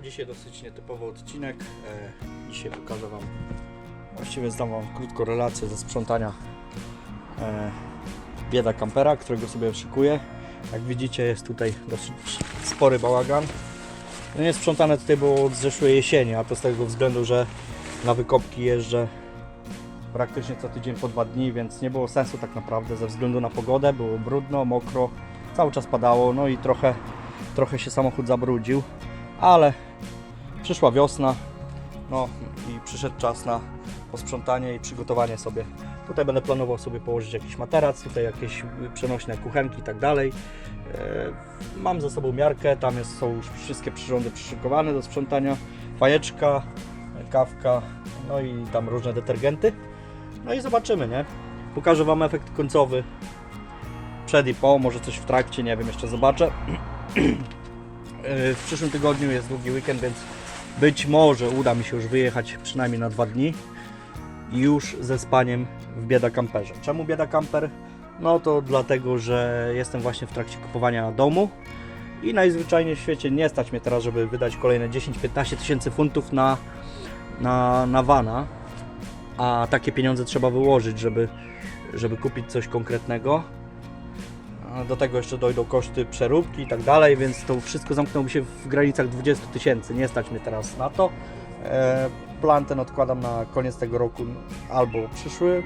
dzisiaj dosyć nietypowy odcinek. E, dzisiaj pokażę Wam, właściwie zdam Wam krótką relację ze sprzątania e, bieda kampera, którego sobie szykuję. Jak widzicie jest tutaj dosyć spory bałagan. No nie sprzątane tutaj było od zeszłej jesieni, a to z tego względu, że na wykopki jeżdżę praktycznie co tydzień po dwa dni, więc nie było sensu tak naprawdę ze względu na pogodę. Było brudno, mokro, cały czas padało, no i trochę, trochę się samochód zabrudził, ale przyszła wiosna, no i przyszedł czas na posprzątanie i przygotowanie sobie. Tutaj będę planował sobie położyć jakiś materac, tutaj jakieś przenośne kuchenki i tak dalej. E, Mam ze sobą miarkę, tam jest, są już wszystkie przyrządy przyszykowane do sprzątania. Fajeczka, kawka, no i tam różne detergenty. No i zobaczymy, nie? Pokażę Wam efekt końcowy przed i po, może coś w trakcie, nie wiem, jeszcze zobaczę. Yy, W przyszłym tygodniu jest długi weekend, więc być może uda mi się już wyjechać przynajmniej na dwa dni już ze spaniem w bieda kamperze. Czemu bieda kamper? No to dlatego, że jestem właśnie w trakcie kupowania domu i najzwyczajniej w świecie nie stać mnie teraz, żeby wydać kolejne 10-15 tysięcy funtów na, na, na vana, a takie pieniądze trzeba wyłożyć, żeby, żeby kupić coś konkretnego. Do tego jeszcze dojdą koszty przeróbki i tak dalej, więc to wszystko zamknęłoby się w granicach 20 tysięcy. Nie stać mnie teraz na to. E, Plan ten odkładam na koniec tego roku albo przyszły,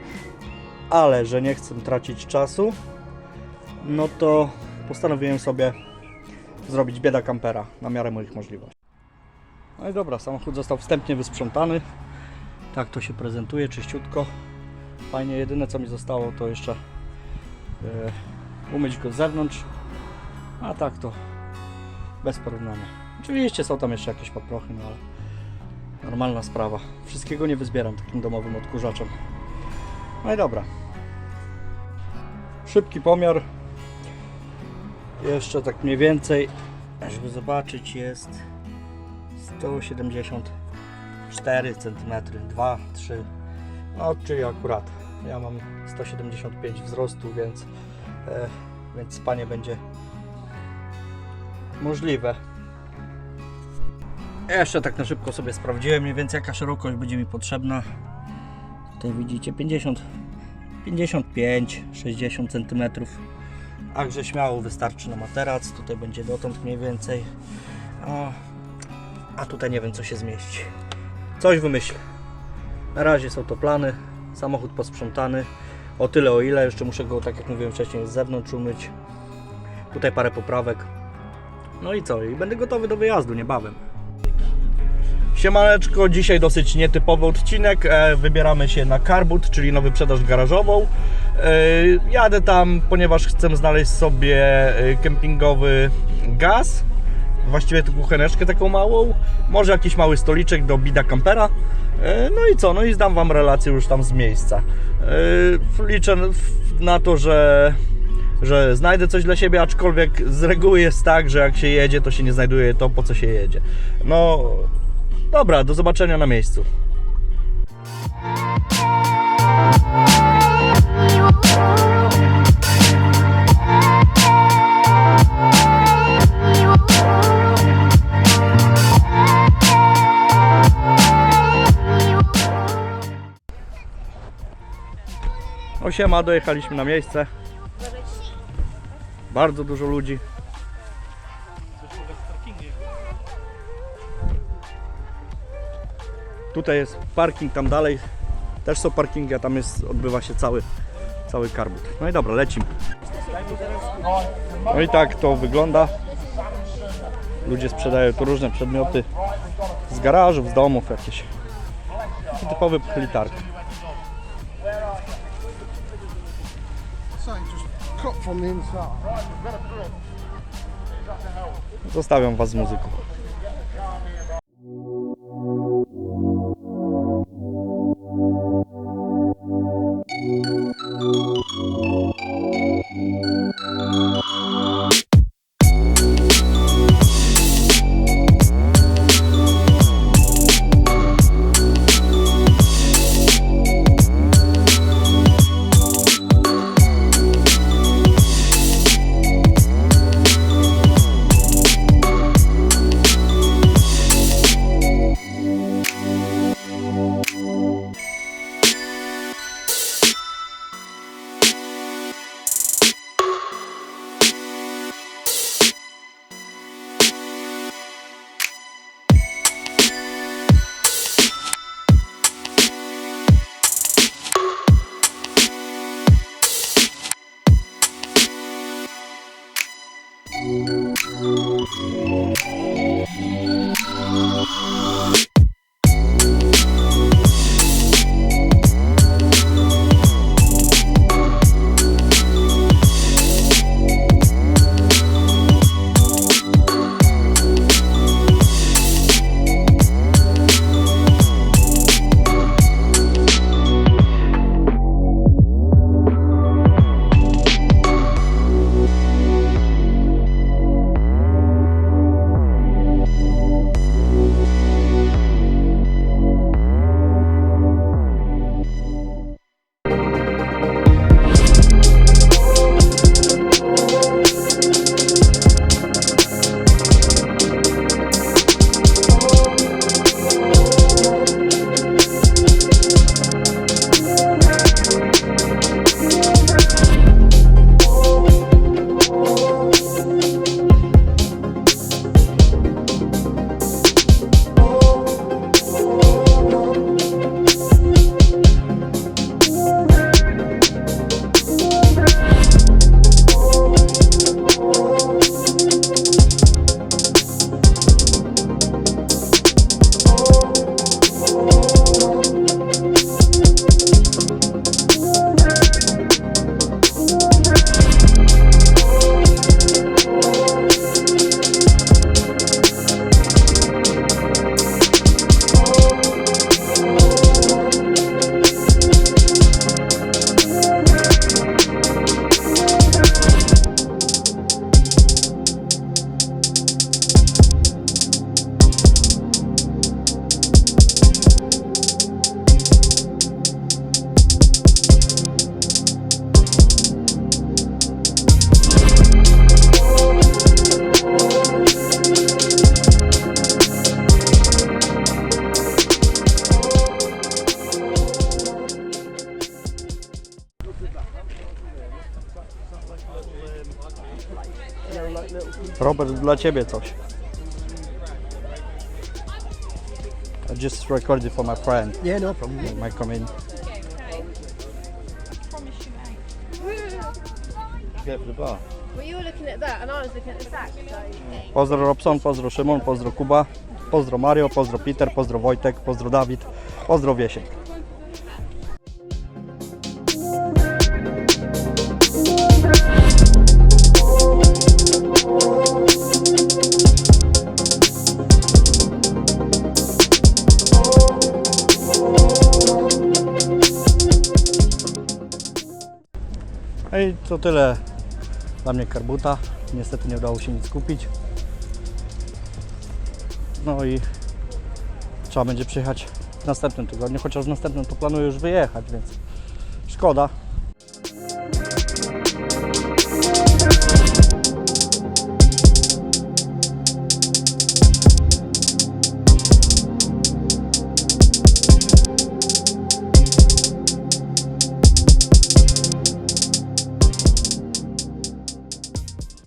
ale że nie chcę tracić czasu, no to postanowiłem sobie zrobić bieda kampera na miarę moich możliwości. No i dobra, samochód został wstępnie wysprzątany. Tak to się prezentuje, czyściutko. Fajnie, jedyne co mi zostało to jeszcze e, umyć go z zewnątrz, a tak to bez porównania. Oczywiście są tam jeszcze jakieś paprochy, no ale normalna sprawa. Wszystkiego nie wyzbieram takim domowym odkurzaczem. No i dobra. Szybki pomiar. Jeszcze tak mniej więcej, żeby zobaczyć, jest 174 cm, 2, 3, no czyli akurat. Ja mam 175 wzrostu, więc, więc spanie będzie możliwe. Jeszcze tak na szybko sobie sprawdziłem mniej jaka szerokość będzie mi potrzebna. Tutaj widzicie 50, 55, 60 cm. Także śmiało wystarczy na materac. Tutaj będzie dotąd mniej więcej. O, a tutaj nie wiem co się zmieści. Coś wymyślę. Na razie są to plany. Samochód posprzątany. O tyle o ile. Jeszcze muszę go, tak jak mówiłem wcześniej, z zewnątrz umyć. Tutaj parę poprawek. No i co? I będę gotowy do wyjazdu niebawem. Siemaneczko, dzisiaj dosyć nietypowy odcinek. E, Wybieramy się na Carbut, czyli na wyprzedaż garażową. E, Jadę tam, ponieważ chcę znaleźć sobie e, kempingowy gaz. Właściwie tu kucheneczkę taką małą. Może jakiś mały stoliczek do bida kampera. E, No i co? No i zdam Wam relację już tam z miejsca. E, Liczę na to, że że znajdę coś dla siebie, aczkolwiek z reguły jest tak, że jak się jedzie, to się nie znajduje to, po co się jedzie. No, dobra, do zobaczenia na miejscu. No siema, dojechaliśmy na miejsce. Bardzo dużo ludzi. Tutaj jest parking, tam dalej też są parkingi, a tam jest, odbywa się cały, cały karbut. No i dobra, lecimy. No i tak to wygląda. Ludzie sprzedają tu różne przedmioty z garażów, z domów jakieś. Typowy pchlitark. Zostawiam Was z muzyką. Robert, dla Ciebie coś. I just recorded for my friend. Yeah, no problem. He might come in. Well, you were looking at that, and I was looking at the sack. So. Pozdro Robson, pozdro Szymon, pozdro Kuba, pozdro Mario, pozdro Peter, pozdro Wojtek, pozdro Dawid, pozdro Wiesiek. No i to tyle dla mnie karbuta. Niestety nie udało się nic kupić. No i trzeba będzie przyjechać w następnym tygodniu, chociaż w następnym to planuję już wyjechać, więc szkoda.